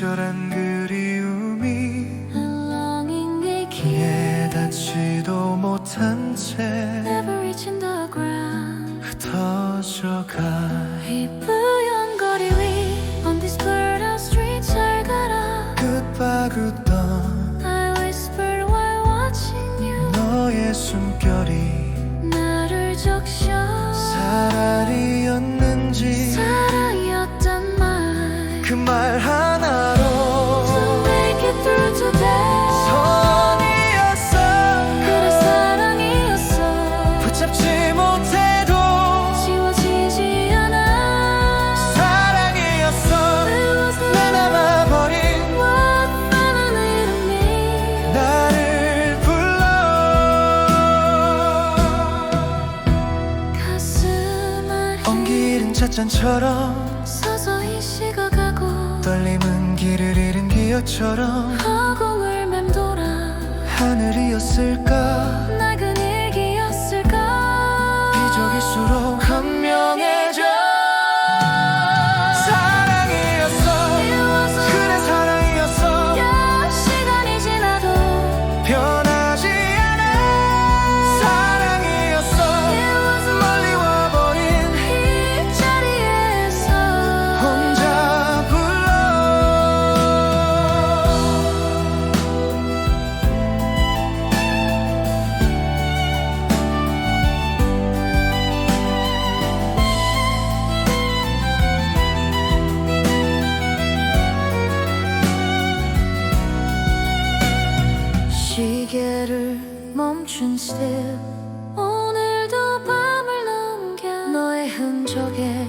절절한 그리움이 예 닿지도 못한 채 흩어져가 이뿌연 거리 위 On this blurred out street 잘 가라 굿바굿던 I whispered while watching you 너의 숨결이 아래 엉기는 찻잔처럼 서서히 식어가고 떨림은 길을 잃은 기억처럼 허공을 맴돌아 하늘이었을까 멈춘 step 오늘도 밤을 넘겨 너의 흔적에